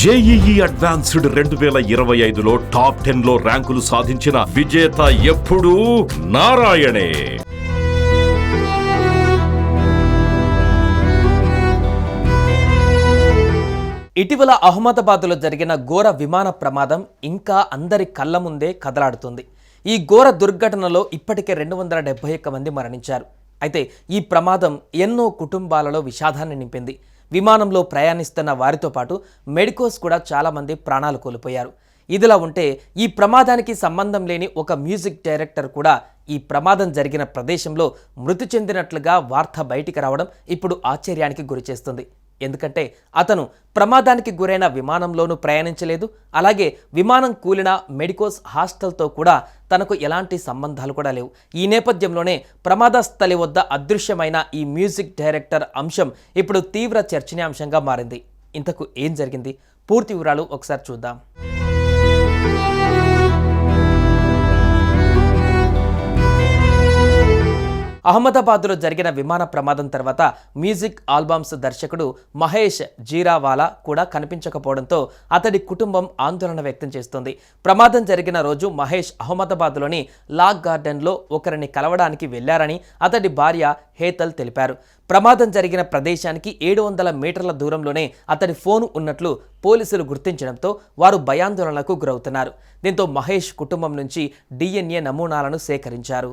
JEE advanced రెండు వేల ఇరవై ఐదులో టాప్ టెన్లో ర్యాంకులు సాధించిన విజేత ఎప్పుడూ నారాయణే. ఇటీవల అహ్మదాబాద్లో జరిగిన ఘోర విమాన ప్రమాదం ఇంకా అందరి కళ్ళ ముందే కదలాడుతుంది. ఈ ఘోర దుర్ఘటనలో ఇప్పటికే రెండు వందల డెబ్బై ఒక్క మంది మరణించారు. అయితే ఈ ప్రమాదం ఎన్నో కుటుంబాలలో విషాదాన్ని నింపింది. విమానంలో ప్రయాణిస్తున్న వారితో పాటు మెడికోస్ కూడా చాలామంది ప్రాణాలు కోల్పోయారు. ఇదిలా ఉంటే ఈ ప్రమాదానికి సంబంధం లేని ఒక మ్యూజిక్ డైరెక్టర్ కూడా ఈ ప్రమాదం జరిగిన ప్రదేశంలో మృతి చెందినట్లుగా వార్త బయటికి రావడం ఇప్పుడు ఆశ్చర్యానికి గురిచేస్తుంది. ఎందుకంటే అతను ప్రమాదానికి గురైన విమానంలోనూ ప్రయాణించలేదు. అలాగే విమానం కూలిన మెడికోస్ హాస్టల్తో కూడా తనకు ఎలాంటి సంబంధాలు కూడా లేవు. ఈ నేపథ్యంలోనే ప్రమాద స్థలి వద్ద అదృశ్యమైన ఈ మ్యూజిక్ డైరెక్టర్ అంశం ఇప్పుడు తీవ్ర చర్చనీయాంశంగా మారింది. ఇంతకు ఏం జరిగింది? పూర్తి వివరాలు ఒకసారి చూద్దాం. అహ్మదాబాద్లో జరిగిన విమాన ప్రమాదం తర్వాత మ్యూజిక్ ఆల్బమ్స్ దర్శకుడు మహేష్ జీరావాలా కూడా కనిపించకపోవడంతో అతడి కుటుంబం ఆందోళన వ్యక్తం చేస్తోంది. ప్రమాదం జరిగిన రోజు మహేష్ అహ్మదాబాద్లోని లాగ్ గార్డెన్లో ఒకరిని కలవడానికి వెళ్ళారని అతడి భార్య హేతల్ తెలిపారు. ప్రమాదం జరిగిన ప్రదేశానికి ఏడు వందల మీటర్ల దూరంలోనే అతడి ఫోన్ ఉన్నట్లు పోలీసులు గుర్తించడంతో వారు భయాందోళనలకు గురవుతున్నారు. దీంతో మహేష్ కుటుంబం నుంచి డిఎన్ఏ నమూనాలను సేకరించారు.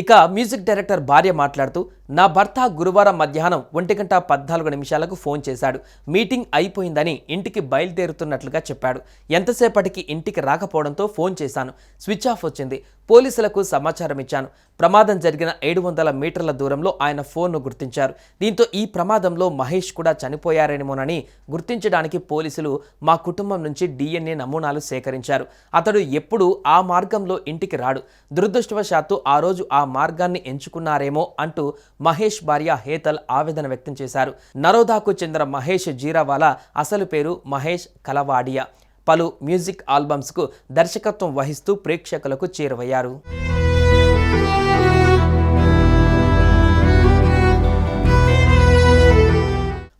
ఇక మ్యూజిక్ డైరెక్టర్ భార్య మాట్లాడుతూ నా భర్త గురువారం మధ్యాహ్నం ఒంటి గంట పద్నాలుగు నిమిషాలకు ఫోన్ చేశాడు. మీటింగ్ అయిపోయిందని ఇంటికి బయలుదేరుతున్నట్లుగా చెప్పాడు. ఎంతసేపటికి ఇంటికి రాకపోవడంతో ఫోన్ చేశాను. స్విచ్ ఆఫ్ వచ్చింది. పోలీసులకు సమాచారం ఇచ్చాను. ప్రమాదం జరిగిన ఏడు వందల మీటర్ల దూరంలో ఆయన ఫోన్ను గుర్తించారు. దీంతో ఈ ప్రమాదంలో మహేష్ కూడా చనిపోయారేమోనని గుర్తించడానికి పోలీసులు మా కుటుంబం నుంచి డిఎన్ఏ నమూనాలు సేకరించారు. అతడు ఎప్పుడూ ఆ మార్గంలో ఇంటికి రాడు. దురదృష్టవశాత్తు ఆ రోజు ఆ మార్గాన్ని ఎంచుకున్నారేమో అంటూ మహేష్ భార్య హేతల్ ఆవేదన వ్యక్తం చేశారు. నరోదాకు చెందిన మహేష్ జీరావాలా అసలు పేరు మహేష్ కలవాడియా. పలు మ్యూజిక్ ఆల్బమ్స్కు దర్శకత్వం వహిస్తూ ప్రేక్షకులకు చేరువయ్యారు.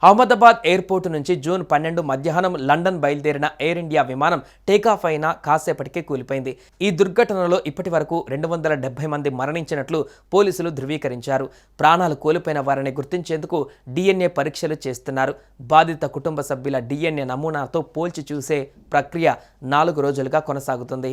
అహ్మదాబాద్ ఎయిర్పోర్టు నుంచి జూన్ పన్నెండు మధ్యాహ్నం లండన్ బయలుదేరిన ఎయిర్ ఇండియా విమానం టేకాఫ్ అయిన కాసేపటికే కూలిపోయింది. ఈ దుర్ఘటనలో ఇప్పటి వరకు రెండు వందల డెబ్బై మంది మరణించినట్లు పోలీసులు ధృవీకరించారు. ప్రాణాలు కోల్పోయిన వారిని గుర్తించేందుకు డిఎన్ఏ పరీక్షలు చేస్తున్నారు. బాధిత కుటుంబ సభ్యుల డిఎన్ఏ నమూనాతో పోల్చి చూసే ప్రక్రియ నాలుగు రోజులుగా కొనసాగుతుంది.